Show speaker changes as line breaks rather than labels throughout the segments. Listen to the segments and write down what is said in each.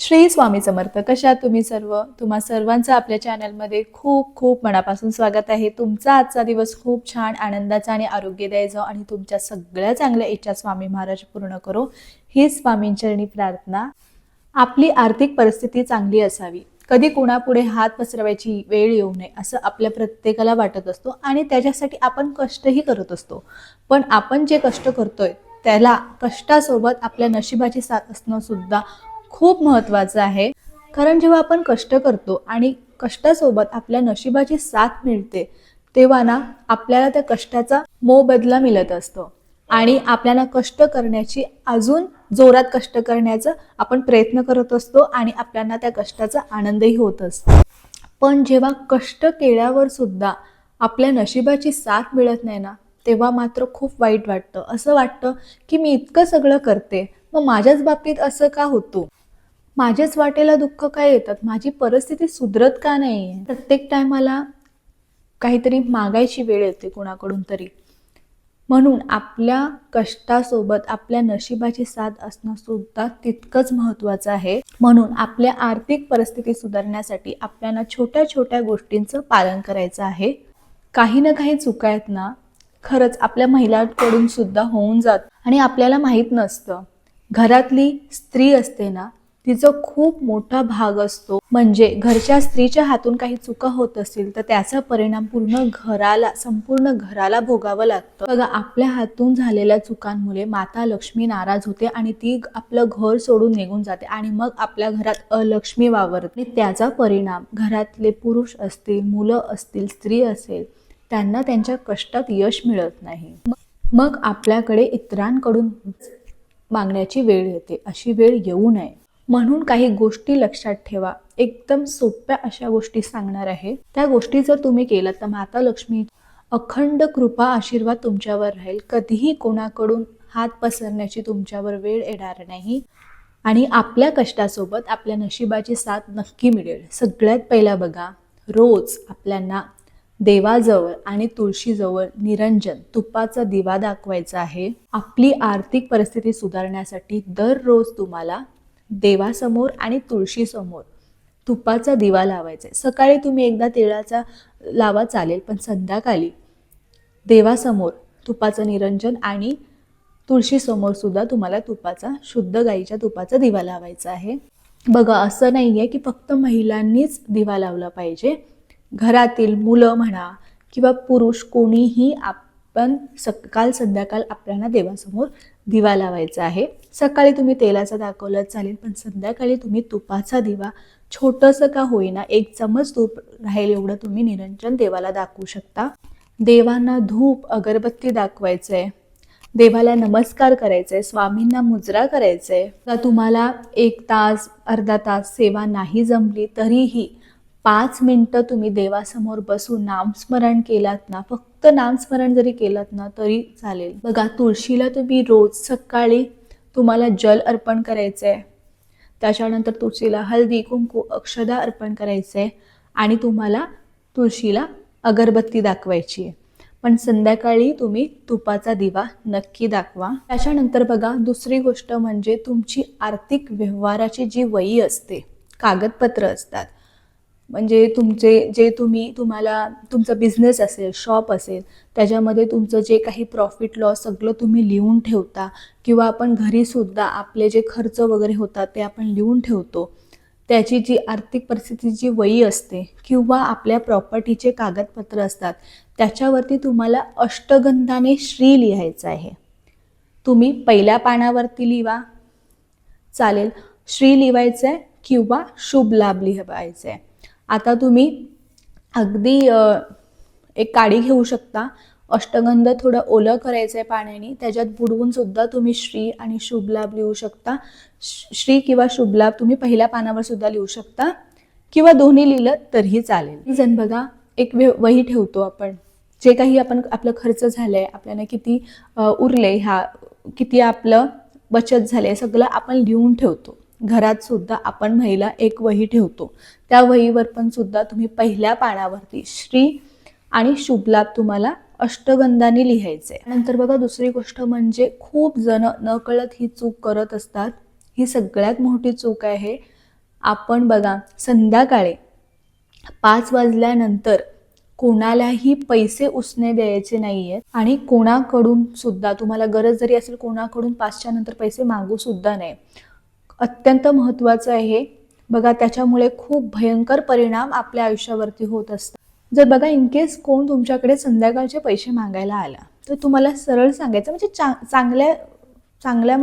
श्री स्वामी समर्थ कशा तुम्ही सर्व? तुम्हा सर्वांचं आपल्या चॅनलमध्ये खूप खूप मनापासून स्वागत आहे. तुमचा आजचा दिवस खूप छान आनंदाचा आणि आरोग्यदायी जाओ आणि तुमच्या सगळ्या चांगल्या इच्छा स्वामी महाराज पूर्ण करो. ही स्वामींचरणी प्रार्थना. आपली आर्थिक परिस्थिती चांगली असावी. कधी कुणापुढे हात पसरवायची वेळ येऊ नये असं आपल्या प्रत्येकाला वाटत असतो आणि त्याच्यासाठी आपण कष्टही करत असतो. पण आपण जे कष्ट करतोय त्याला कष्टासोबत आपल्या नशिबाची साथ असणं सुद्धा खूप महत्त्वाचं आहे. कारण जेव्हा आपण कष्ट करतो आणि कष्टासोबत आपल्या नशिबाची साथ मिळते तेव्हा ना आपल्याला त्या कष्टाचा मोबदला मिळत असतो. आणि आपल्याला कष्ट करण्याची अजून जोरात कष्ट करण्याचा आपण प्रयत्न करत असतो आणि आपल्याला त्या कष्टाचा आनंदही होत असतो. पण जेव्हा कष्ट केल्यावर सुद्धा आपल्या नशिबाची साथ मिळत नाही ना तेव्हा मात्र खूप वाईट वाटतं. असं वाटतं की मी इतकं सगळं करते मग माझ्याच बाबतीत असं का होतो? माझ्याच वाटेला दुःख काय येतात? माझी परिस्थिती सुधरत का नाही आहे प्रत्येक टायमाला काहीतरी मागायची वेळ येते कुणाकडून तरी. म्हणून आपल्या कष्टासोबत आपल्या नशिबाची साथ असणं सुद्धा तितकंच महत्त्वाचं आहे. म्हणून आपल्या आर्थिक परिस्थिती सुधारण्यासाठी आपल्याला छोट्या छोट्या गोष्टींचं पालन करायचं आहे. काही ना काही चुका आहेत ना खरंच आपल्या महिलांकडून सुद्धा होऊन जात आणि आपल्याला माहीत नसतं. घरातली स्त्री असते ना तिचा खूप मोठा भाग असतो. म्हणजे घरच्या स्त्रीच्या हातून काही चुका होत असतील तर त्याचा परिणाम पूर्ण घराला संपूर्ण घराला भोगावं लागतं. बघा आपल्या हातून झालेल्या चुकांमुळे माता लक्ष्मी नाराज होते आणि ती आपलं घर सोडून निघून जाते आणि मग आपल्या घरात अलक्ष्मी वावरते. आणि त्याचा परिणाम घरातले पुरुष असतील मुलं असतील स्त्री असेल त्यांना त्यांच्या कष्टात यश मिळत नाही. मग आपल्याकडे इतरांकडून मागण्याची वेळ येते. अशी वेळ येऊ नये. म्हणून काही गोष्टी लक्षात ठेवा. एकदम सोप्या अशा गोष्टी सांगणार आहे. त्या गोष्टी जर तुम्ही केल्या तर माता लक्ष्मी अखंड कृपा आशीर्वाद तुमच्यावर राहील. कधीही कोणाकडून हात पसरण्याची तुमच्यावर वेळ येणार नाही. आणि आपल्या कष्टासोबत आपल्या नशिबाची साथ नक्की मिळेल. सगळ्यात पहिला बघा रोज आपल्यांना देवाजवळ आणि तुळशीजवळ निरंजन तुपाचा दिवा दाखवायचा आहे. आपली आर्थिक परिस्थिती सुधारण्यासाठी दररोज तुम्हाला देवासमोर आणि तुळशीसमोर तुपाचा दिवा लावायचा आहे. सकाळी तुम्ही एकदा तिळाचा लावा चालेल पण संध्याकाळी देवासमोर तुपाचं निरंजन आणि तुळशीसमोर सुद्धा तुम्हाला तुपाचा शुद्ध गाईच्या तुपाचा दिवा लावायचा आहे. बघा असं नाही आहे की फक्त महिलांनीच दिवा लावला पाहिजे. घरातील मुलं म्हणा किंवा पुरुष कोणीही आप पण सकाळ संध्याकाळ आपल्याला देवासमोर दिवा लावायचा आहे. सकाळी तुम्ही तेलाचा दाखवलं चालेल पण संध्याकाळी तुम्ही तुपाचा दिवा छोटंसं का होईना एक चमच तूप राहील एवढं तुम्ही निरंजन देवाला दाखवू शकता. देवांना धूप अगरबत्ती दाखवायचं आहे देवाला नमस्कार करायचा आहे स्वामींना मुजरा करायचा आहे का तुम्हाला एक तास अर्धा तास सेवा नाही जमली तरीही पाच मिनटं तुम्ही देवासमोर बसून नामस्मरण केलात ना फक्त फक्त नामस्मरण जरी केलं ना तरी चालेल. बघा तुळशीला तुम्ही रोज सकाळी तुम्हाला जल अर्पण करायचं आहे त्याच्यानंतर तुळशीला हळदी कुंकू अक्षदा अर्पण करायचं आहे आणि तुम्हाला तुळशीला अगरबत्ती दाखवायची आहे. पण संध्याकाळी तुम्ही तुपाचा दिवा नक्की दाखवा. त्याच्यानंतर बघा दुसरी गोष्ट म्हणजे तुमची आर्थिक व्यवहाराची जी वही असते कागदपत्र असतात म्हणजे तुमचे जे तुम्ही तुम्हाला तुमचा बिझनेस असेल शॉप असेल त्याच्यामध्ये तुमचं जे काही प्रॉफिट लॉस सगळं तुम्ही लिहून ठेवता किंवा आपण घरीसुद्धा आपले जे खर्च वगैरे होतात ते आपण लिहून ठेवतो त्याची जी आर्थिक परिस्थितीची वही असते किंवा आपल्या प्रॉपर्टीचे कागदपत्र असतात त्याच्यावरती तुम्हाला अष्टगंधाने श्री लिहायचं आहे. तुम्ही पहिल्या पानावरती लिहा चालेल. श्री लिहायचं आहे किंवा शुभ लाभ लिहायचं आहे आता तुम्ही अगदी एक काडी घेऊ शकता. अष्टगंध थोडं ओलं करायचं आहे पाण्याने. त्याच्यात बुडवून सुद्धा तुम्ही श्री आणि शुभ लाभ लिहू शकता. श- श्री किंवा शुभ लाभ तुम्ही पहिल्या पानावर सुद्धा लिहू शकता. किंवा दोन्ही लिहिलं तरीही चालेल. जण बघा. एक वे वही ठेवतो आपण. जे काही आपण आपलं खर्च झालंय आपल्याला किती उरले ह्या किती आपलं बचत झाले सगळं आपण लिहून ठेवतो. घरात सुद्धा आपण महिला एक वही ठेवतो. त्या वहीवर पण सुद्धा तुम्ही पहिल्या पानावरती श्री आणि शुभलाभ तुम्हाला अष्टगंधाने लिहायचे. नंतर बघा दुसरी गोष्ट म्हणजे खूप जण नकळत ही चूक करत असतात. ही सगळ्यात मोठी चूक आहे. आपण बघा संध्याकाळी पाच वाजल्यानंतर कोणालाही पैसे उसने द्यायचे नाही आहेत आणि कोणाकडून सुद्धा तुम्हाला गरज जरी असेल कोणाकडून पाचच्या नंतर पैसे मागू सुद्धा नाही अत्यंत महत्त्वाचं आहे. बघा त्याच्यामुळे खूप भयंकर परिणाम आपल्या आयुष्यावरती होत असतात. जर बघा इन केस कोण तुमच्याकडे संध्याकाळचे पैसे मागायला आला तर तुम्हाला सरळ सांगायचं म्हणजे चा चांगल्या चांगल्या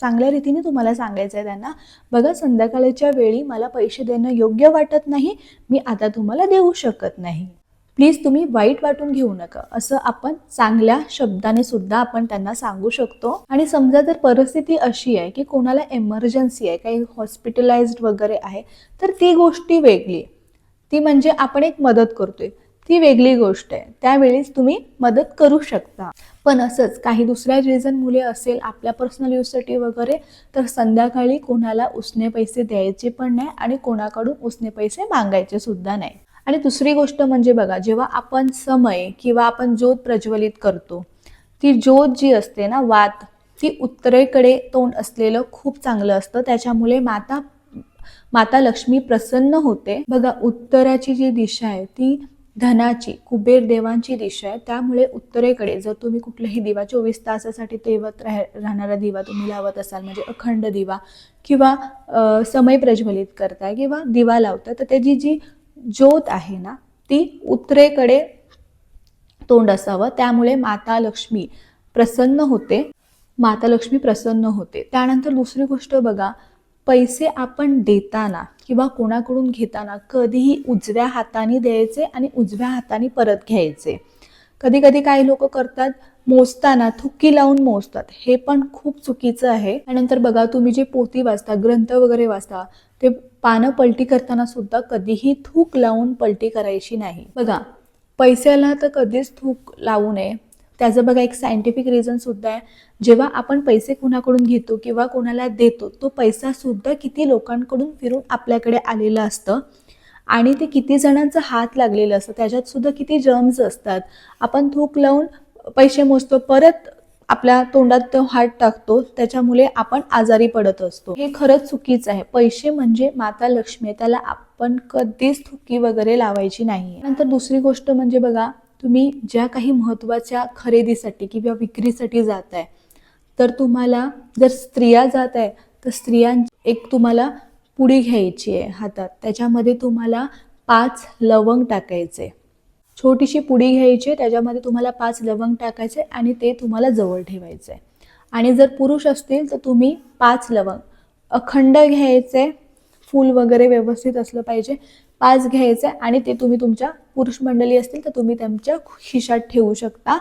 चांगल्या रीतीने तुम्हाला सांगायचं आहे त्यांना बघा संध्याकाळच्या वेळी मला पैसे देणं योग्य वाटत नाही मी आता तुम्हाला देऊ शकत नाही. प्लीज तुम्ही वाईट वाटून घेऊ नका. असं आपण चांगल्या शब्दाने सुद्धा आपण त्यांना सांगू शकतो. आणि समजा जर परिस्थिती अशी आहे की कोणाला एमर्जन्सी आहे काही हॉस्पिटलाइज वगैरे आहे तर ती गोष्टी वेगळी. ती म्हणजे आपण एक मदत करतोय. ती वेगळी गोष्ट आहे. त्यावेळीच तुम्ही मदत करू शकता. पण असंच काही दुसऱ्या रिझन मुले असेल आपल्या पर्सनल यूजसाठी वगैरे तर संध्याकाळी कोणाला उसने पैसे द्यायचे पण नाही आणि कोणाकडून उसने पैसे मागायचे सुद्धा नाही. आणि दुसरी गोष्ट म्हणजे बघा जेव्हा आपण समय किंवा आपण ज्योत प्रज्वलित करतो ती ज्योत जी असते ना वात ती उत्तरेकडे तोंड असलेलं खूप चांगलं असतं. त्याच्यामुळे माता माता लक्ष्मी प्रसन्न होते. बघा उत्तराची जी दिशा आहे ती धनाची कुबेर देवांची दिशा आहे. त्यामुळे उत्तरेकडे जर तुम्ही कुठलाही दिवा चोवीस तासासाठी तेवत राह राहणारा दिवा तुम्ही लावत असाल म्हणजे अखंड दिवा किंवा समय प्रज्वलित करताय किंवा दिवा लावताय तर त्याची जी ज्योत आहे ना ती उत्तरेकडे तोंड असावं. त्यामुळे माता लक्ष्मी प्रसन्न होते. माता लक्ष्मी प्रसन्न होते. त्यानंतर दुसरी गोष्ट बघा पैसे आपण देताना किंवा कोणाकडून घेताना कधीही उजव्या हाताने द्यायचे आणि उजव्या हाताने परत घ्यायचे. कधी कधी काही लोक करतात मोजताना थुक्की लावून मोजतात. हे पण खूप चुकीचं आहे. त्यानंतर बघा तुम्ही जे पोती वाचता ग्रंथ वगैरे वाचता ते पानं पलटी करताना सुद्धा कधीही थूक लावून पलटी करायची नाही. बघा पैशाला तर कधीच थूक लावू नये. त्याचं बघा एक सायंटिफिक रिझन सुद्धा आहे. जेव्हा आपण पैसे कुणाकडून घेतो किंवा कोणाला देतो तो पैसा सुद्धा किती लोकांकडून फिरून आपल्याकडे आलेलं असतं आणि ते किती जणांचं हात लागलेलं असतं. त्याच्यात सुद्धा किती जर्म्स असतात. आपण थूक लावून पैसे मोजतो परत आपल्या तोंडात तो हात टाकतो त्याच्यामुळे आपण आजारी पडत असतो. हे खरंच चुकीचं आहे. पैसे म्हणजे माता लक्ष्मी त्याला आपण कधीच थुकी वगैरे लावायची नाही नंतर दुसरी गोष्ट म्हणजे बघा तुम्ही ज्या काही महत्त्वाच्या खरेदीसाठी किंवा विक्रीसाठी जात आहे तर तुम्हाला जर स्त्रिया जात आहे तर स्त्रियां एक तुम्हाला पुडी घ्यायची आहे हातात. त्याच्यामध्ये तुम्हाला पाच लवंग टाकायचे. छोटीशी पुडी घ्यायची आहे, त्याच्यामध्ये तुम्हाला पाच लवंग टाकायचे आणि ते तुम्हाला जवळ ठेवायचे आणि जर पुरुष असतील तर तुम्ही पाच लवंग. अखंड घ्यायचे फूल वगैरे व्यवस्थित असलं पाहिजे. पाच घ्यायचे आणि ते तुम्ही तुमच्या पुरुष मंडळी असतील तर तुम्ही त्यांच्या खिशात ठेवू शकता.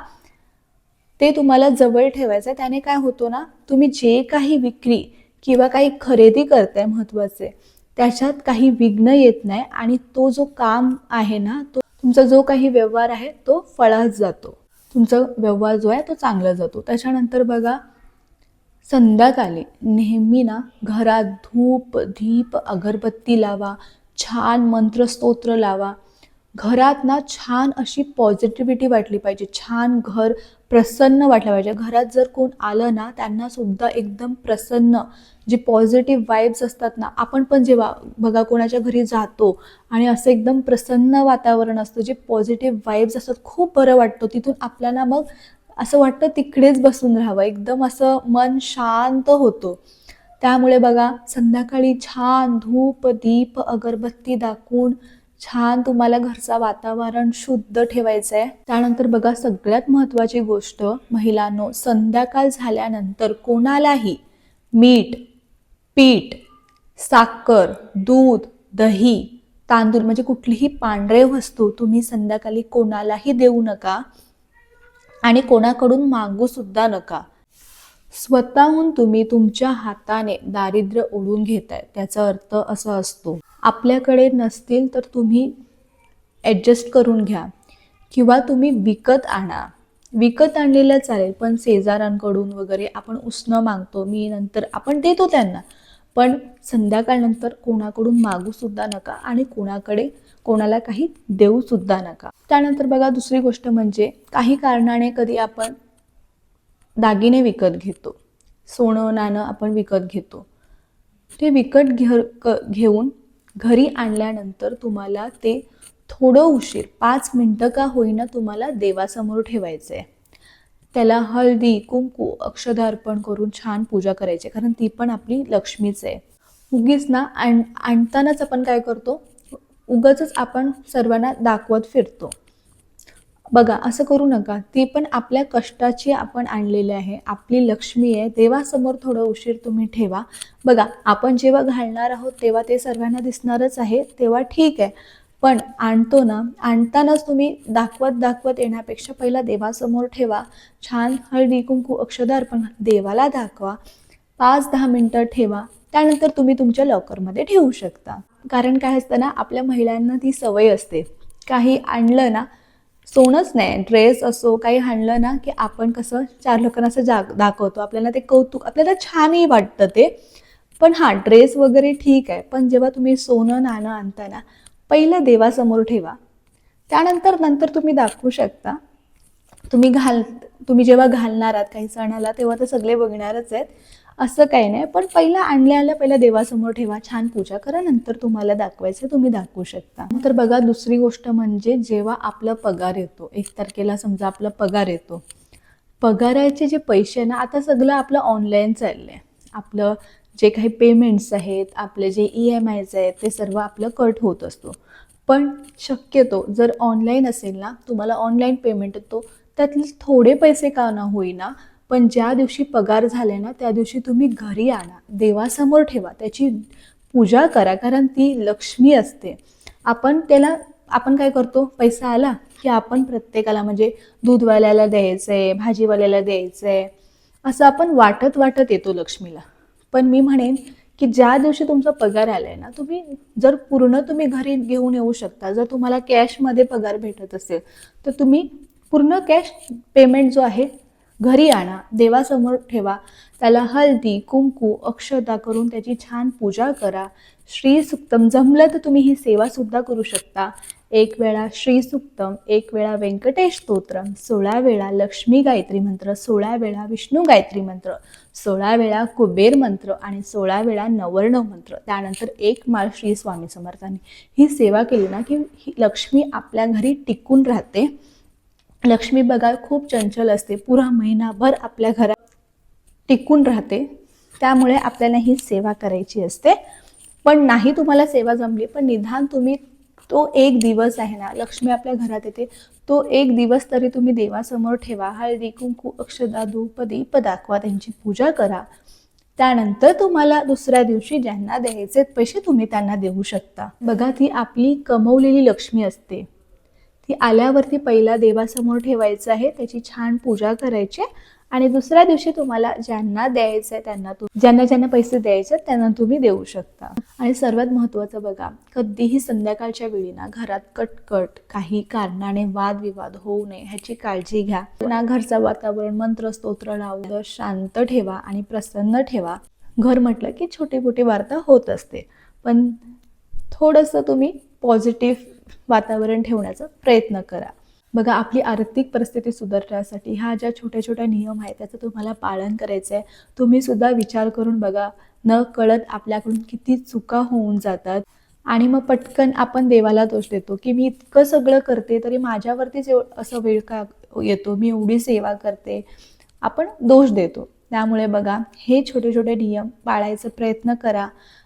ते तुम्हाला जवळ ठेवायचं आहे. त्याने काय होतो ना तुम्ही जे काही विक्री किंवा काही खरेदी करताय महत्त्वाचे त्याच्यात काही विघ्न येत नाही आणि तो जो काम आहे ना तो तुमचा जो काही व्यवहार आहे तो फळात जातो. तुमचा व्यवहार जो आहे तो चांगला जातो. त्याच्यानंतर बघा संध्याकाळी नेहमी ना घरात धूप दीप अगरबत्ती लावा छान मंत्रस्तोत्र लावा. घरात ना छान अशी पॉझिटिव्हिटी वाटली पाहिजे. छान घर प्रसन्न वाटलं पाहिजे. घरात जर कोण आलं ना त्यांना सुद्धा एकदम प्रसन्न जे पॉझिटिव्ह वाईब्स असतात ना आपण पण जेव्हा बघा कोणाच्या घरी जातो आणि असं एकदम प्रसन्न वातावरण असतं जे पॉझिटिव्ह वाईब्स असतात खूप बरं वाटतं. तिथून आपल्याला मग असं वाटतं तिकडेच बसून राहावं. एकदम असं मन शांत होतं. त्यामुळे बघा संध्याकाळी छान धूप दीप अगरबत्ती दाखवून छान तुम्हाला घरचा वातावरण शुद्ध ठेवायचं आहे त्यानंतर बघा सगळ्यात महत्त्वाची गोष्ट महिलांनो संध्याकाळ झाल्यानंतर कोणालाही मीठ पीठ साखर दूध दही तांदूळ म्हणजे कुठलीही पांढरे वस्तू तुम्ही संध्याकाळी कोणालाही देऊ नका आणि कोणाकडून मागू सुद्धा नका. स्वतःहून तुम्ही तुमच्या हाताने दारिद्र्य ओढून घेताय. त्याचा अर्थ असा असतो आपल्याकडे नसतील तर तुम्ही ॲडजस्ट करून घ्या. किंवा तुम्ही विकत आणा. विकत आणलेलं चालेल पण शेजारांकडून वगैरे आपण उसणं मागतो मी नंतर आपण देतो त्यांना. पण संध्याकाळनंतर कोणाकडून मागूसुद्धा नका आणि कोणाकडे कोणाला काही देऊसुद्धा नका. त्यानंतर बघा दुसरी गोष्ट म्हणजे काही कारणाने कधी आपण दागिने विकत घेतो. सोनं नाणं आपण विकत घेतो. ते विकत घे क- घेऊन घरी आणल्यानंतर तुम्हाला ते थोडं उशीर पाच मिनटं का होईना तुम्हाला देवासमोर ठेवायचं आहे त्याला हळदी कुंकू अक्षदा अर्पण करून छान पूजा करायची कारण ती पण आपली लक्ष्मीच आहे. उगीच ना आण आणतानाच आपण काय करतो? उगाच आपण सर्वांना दाखवत फिरतो. बघा असं करू नका. ती पण आपल्या कष्टाची आपण आणलेली आहे. आपली लक्ष्मी आहे. देवासमोर थोडं उशीर तुम्ही ठेवा. बघा आपण जेव्हा घालणार आहोत तेव्हा ते सर्वांना दिसणारच आहे तेव्हा ठीक आहे. पण आणतो ना आणतानाच तुम्ही दाखवत दाखवत येण्यापेक्षा पहिला देवासमोर ठेवा. छान हळदी कुंकू अक्षदार्पण देवाला दाखवा. पाच दहा मिनटं ठेवा. त्यानंतर तुम्ही तुमच्या लॉकरमध्ये ठेवू शकता. कारण काय असतं ना आपल्या महिलांना ती सवय असते. काही आणलं ना सोनंच नाही. ड्रेस असो काही हाणलं ना की आपण कसं चार लोकांना असं जाग दाखवतो. आपल्याला ते कौतुक आपल्याला छानही वाटतं ते. पण हां ड्रेस वगैरे ठीक आहे. पण जेव्हा तुम्ही सोनं नाणं आणताना पहिलं देवासमोर ठेवा. त्यानंतर नंतर तुम्ही दाखवू शकता. तुम्ही घाल तुम्ही जेव्हा घालणार आहात काही सणाला तेव्हा तर सगळे बघणारच आहेत. असं काही नाही पण पहिला आणल्या आल्या पहिला देवासमोर ठेवा छान पूजा करा नंतर तुम्हाला दाखवायचं तुम्ही दाखवू शकता. तर बघा दुसरी गोष्ट म्हणजे जेव्हा आपला पगार येतो एक तारखेला समजा आपला पगार येतो. पगाराचे जे पैसे ना आता सगळं आपलं ऑनलाईन चाललं आहे आपलं जे काही पेमेंट्स आहेत आपले जे ई एम आयज आहेत ते सर्व आपलं कट होत असतो. पण शक्यतो जर ऑनलाईन असेल ना तुम्हाला ऑनलाईन पेमेंट तो त्यातले थोडे पैसे का ना होईना पण ज्या दिवशी पगार झाले ना त्या दिवशी तुम्ही घरी आणा देवासमोर ठेवा. त्याची पूजा करा कारण ती लक्ष्मी असते. आपण त्याला आपण काय करतो? पैसा आला की आपण प्रत्येकाला म्हणजे दूधवाल्याला द्यायचं आहे भाजीवाल्याला द्यायचं आहे असं आपण वाटत वाटत येतो लक्ष्मीला. पण मी म्हणेन की ज्या दिवशी तुमचा पगार आलाय ना तुम्ही जर पूर्ण तुम्ही घरी घेऊन येऊ शकता जर तुम्हाला कॅशमध्ये पगार भेटत असेल तर तुम्ही पूर्ण कॅश पेमेंट जो आहे घरी आणा देवासमोर ठेवा. त्याला हळदी कुंकू अक्षता करून त्याची छान पूजा करा. श्री सुक्तम जमलं तर तुम्ही ही सेवा सुद्धा करू शकता. एक वेळा श्री सुक्तम एक वेळा व्यंकटेश स्तोत्रम सोळा वेळा लक्ष्मी गायत्री मंत्र सोळा वेळा विष्णू गायत्री मंत्र सोळा वेळा कुबेर मंत्र आणि सोळा वेळा नवर्ण मंत्र. त्यानंतर एक माळ श्री स्वामी समर्थांनी. ही सेवा केली ना की ही लक्ष्मी आपल्या घरी टिकून राहते. लक्ष्मी बघा खूप चंचल असते. पुरा महिनाभर आपल्या घरात टिकून राहते. त्यामुळे आपल्याला ही सेवा करायची असते. पण नाही तुम्हाला सेवा जमली पण निधान तुम्ही तो एक दिवस आहे ना लक्ष्मी आपल्या घरात येते तो एक दिवस तरी तुम्ही देवासमोर ठेवा. हळदी कुंकू अक्षदा धूप दीप दाखवा त्यांची पूजा करा. त्यानंतर तुम्हाला दुसऱ्या दिवशी ज्यांना द्यायचे पैसे तुम्ही त्यांना देऊ शकता. बघा ती आपली कमवलेली लक्ष्मी असते. ती आल्यावरती पहिला देवासमोर ठेवायचं आहे त्याची छान पूजा करायची आणि दुसऱ्या दिवशी तुम्हाला ज्यांना द्यायचं आहे त्यांना ज्यांना ज्यांना पैसे द्यायचे त्यांना तुम्ही देऊ शकता. आणि सर्वात महत्त्वाचं बघा कधीही संध्याकाळच्या वेळी ना घरात कटकट काही कारणाने वादविवाद होऊ नये ह्याची काळजी घ्या. ना घरचं वातावरण मंत्र स्तोत्र लावून शांत ठेवा आणि प्रसन्न ठेवा. घर म्हटलं की छोटी मोठी वार्ता होत असते. पण थोडंसं तुम्ही पॉझिटिव्ह वातावरण ठेवण्याचा प्रयत्न करा. बघा आपली आर्थिक परिस्थिती सुधारण्यासाठी ह्या ज्या छोट्या छोट्या नियम आहेत त्याचं तुम्हाला पालन करायचं आहे तुम्ही सुद्धा विचार करून बघा न कळत आपल्याकडून किती चुका होऊन जातात. आणि मग पटकन आपण देवाला दोष देतो की मी इतकं सगळं करते तरी माझ्यावरतीच एव असं वेळ का येतो? मी एवढी सेवा करते. आपण दोष देतो. त्यामुळे बघा हे छोटे छोटे नियम पाळायचा प्रयत्न करा.